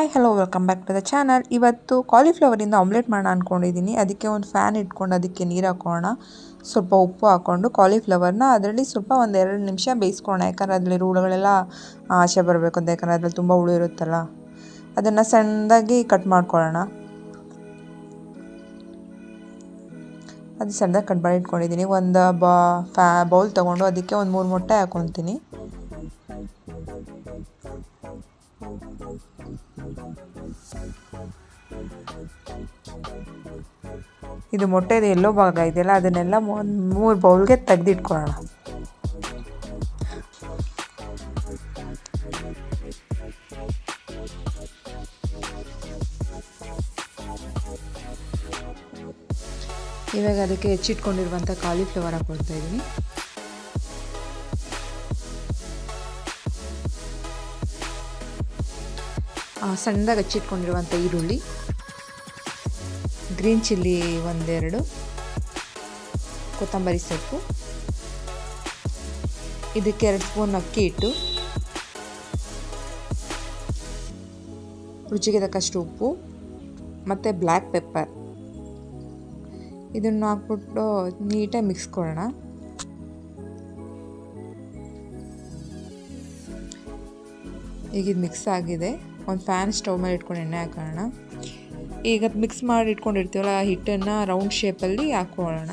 Hi hello welcome back to the channel ಇವತ್ತು ಕಾಲಿಫ್ಲವರಿಂದ omelette ಮಾಡೋಣ ಅಂದ್ಕೊಂಡಿದ್ದೀನಿ ಅದಕ್ಕೆ ಒಂದು ಫ್ಯಾನ್ ಇಟ್ಕೊಂಡು ಅದಕ್ಕೆ ನೀರು ಹಾಕೋಣ. ಸ್ವಲ್ಪ ಉಪ್ಪು ಹಾಕ್ಕೊಂಡು ಕಾಲಿಫ್ಲವರ್ನ ಅದರಲ್ಲಿ ಸ್ವಲ್ಪ ಒಂದು ಎರಡು ನಿಮಿಷ ಬೇಯಿಸ್ಕೋಣ ಯಾಕಂದರೆ ಅದರಲ್ಲಿ ಹುಳುಗಳೆಲ್ಲ ಆಚೆ ಬರಬೇಕು ಅಂತ. ಯಾಕಂದರೆ ಅದರಲ್ಲಿ ತುಂಬ ಹುಳು ಇರುತ್ತಲ್ಲ. ಅದನ್ನು ಸಣ್ಣದಾಗಿ ಕಟ್ ಮಾಡ್ಕೊಳ್ಳೋಣ. ಅದು ಸಣ್ಣದಾಗಿ ಕಟ್ ಮಾಡಿ ಇಟ್ಕೊಂಡಿದ್ದೀನಿ ಒಂದು ಬಾ ಫ್ಯಾ ಬೌಲ್ ತೊಗೊಂಡು ಅದಕ್ಕೆ ಒಂದು ಮೂರು ಮೊಟ್ಟೆ ಹಾಕ್ಕೊತೀನಿ ಇದು ಮೊಟ್ಟೆದು ಎಲ್ಲೋ ಭಾಗ ಇದೆಯಲ್ಲ, ಅದನ್ನೆಲ್ಲ ಮೂರು ಬೌಲ್ಗೆ ತೆಗೆದಿಟ್ಕೊಳ್ಳೋಣ. ಇವಾಗ ಅದಕ್ಕೆ ಹೆಚ್ಚಿಟ್ಕೊಂಡಿರುವಂಥ ಕಾಲಿಫ್ಲವರ್ ಹಾಕೊಳ್ತಾ ಇದ್ದೀನಿ. ಸಣ್ಣದಾಗಿ ಹಚ್ಚಿಟ್ಕೊಂಡಿರುವಂಥ ಈರುಳ್ಳಿ. ಗ್ರೀನ್ ಚಿಲ್ಲಿ ಒಂದೆರಡು. ಕೊತ್ತಂಬರಿ ಸೊಪ್ಪು. ಇದಕ್ಕೆ ಎರಡು ಸ್ಪೂನ್ ಅಕ್ಕಿ ಹಿಟ್ಟು. ರುಚಿಗೆ ತಕ್ಕಷ್ಟು ಉಪ್ಪು ಮತ್ತು ಬ್ಲ್ಯಾಕ್ ಪೆಪ್ಪರ್. ಇದನ್ನು ಹಾಕ್ಬಿಟ್ಟು ನೀಟಾಗಿ ಮಿಕ್ಸ್ ಕೊಡೋಣ ಈಗ ಇದು ಮಿಕ್ಸ್ ಆಗಿದೆ. ಒಂದು ಫ್ಯಾನ್ ಸ್ಟವ್ ಮೇಲೆ ಇಟ್ಕೊಂಡು ಎಣ್ಣೆ ಹಾಕೋಣ. ಈಗ ಮಿಕ್ಸ್ ಮಾಡಿ ಇಟ್ಕೊಂಡಿರ್ತೀವಲ್ಲ ಆ ಹಿಟ್ಟನ್ನು ರೌಂಡ್ ಶೇಪಲ್ಲಿ ಹಾಕೊಳ್ಳೋಣ.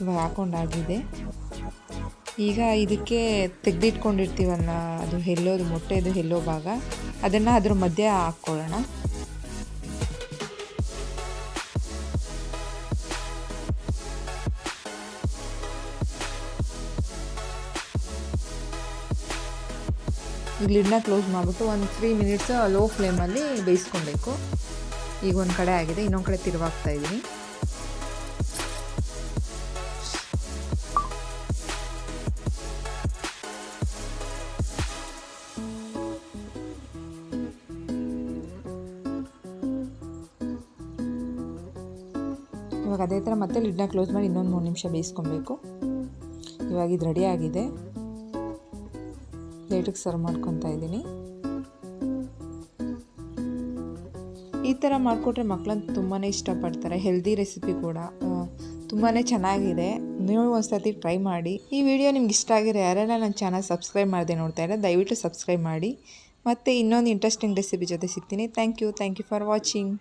ಇವಾಗ ಹಾಕೊಂಡಾಗಿದೆ ಈಗ ಇದಕ್ಕೆ ತೆಗೆದಿಟ್ಕೊಂಡಿರ್ತೀವಲ್ಲ, ಅದು ಹೆಲ್ಲೋದು ಮೊಟ್ಟೆದು ಹೆಲ್ಲೋ ಭಾಗ, ಅದನ್ನು ಅದ್ರ ಮಧ್ಯೆ ಹಾಕ್ಕೊಳ್ಳೋಣ. ಲಿಡ್ನ ಕ್ಲೋಸ್ ಮಾಡಿಬಿಟ್ಟು ಒಂದು ತ್ರೀ ಮಿನಿಟ್ಸ್ ಲೋ ಫ್ಲೇಮಲ್ಲಿ ಬೇಯಿಸ್ಕೊಬೇಕು. ಈಗ ಒಂದು ಕಡೆ ಆಗಿದೆ, ಇನ್ನೊಂದು ಕಡೆ ತಿರುವಾಗ್ತಾ ಇದ್ದೀನಿ ಇವಾಗ ಅದೇ ಥರ ಮತ್ತೆ ಲಿಡ್ನ ಕ್ಲೋಸ್ ಮಾಡಿ ಇನ್ನೊಂದು ಮೂರು ನಿಮಿಷ ಬೇಯಿಸ್ಕೊಬೇಕು. ಇವಾಗ ಇದು ರೆಡಿ ಆಗಿದೆ. ಪ್ಲೇಟಿಗೆ ಸರ್ವ್ ಮಾಡ್ಕೊತಾ ಇದ್ದೀನಿ. ಈ ಥರ ಮಾಡಿಕೊಟ್ರೆ ಮಕ್ಕಳಂತೂ ತುಂಬಾ ಇಷ್ಟಪಡ್ತಾರೆ. ಹೆಲ್ದಿ ರೆಸಿಪಿ ಕೂಡ. ತುಂಬಾ ಚೆನ್ನಾಗಿದೆ. ನೀವು ಒಂದ್ಸತಿ ಟ್ರೈ ಮಾಡಿ. ಈ ವಿಡಿಯೋ ನಿಮ್ಗೆ ಇಷ್ಟ ಆಗಿರೋ ಯಾರೆಲ್ಲ ನನ್ನ ಚಾನಲ್ ಸಬ್ಸ್ಕ್ರೈಬ್ ಮಾಡದೆ ನೋಡ್ತಾ ಇದ್ದಾರೆ ದಯವಿಟ್ಟು ಸಬ್ಸ್ಕ್ರೈಬ್ ಮಾಡಿ. ಮತ್ತು ಇನ್ನೊಂದು ಇಂಟ್ರೆಸ್ಟಿಂಗ್ ರೆಸಿಪಿ ಜೊತೆ ಸಿಗ್ತೀನಿ. Thank you thank you for watching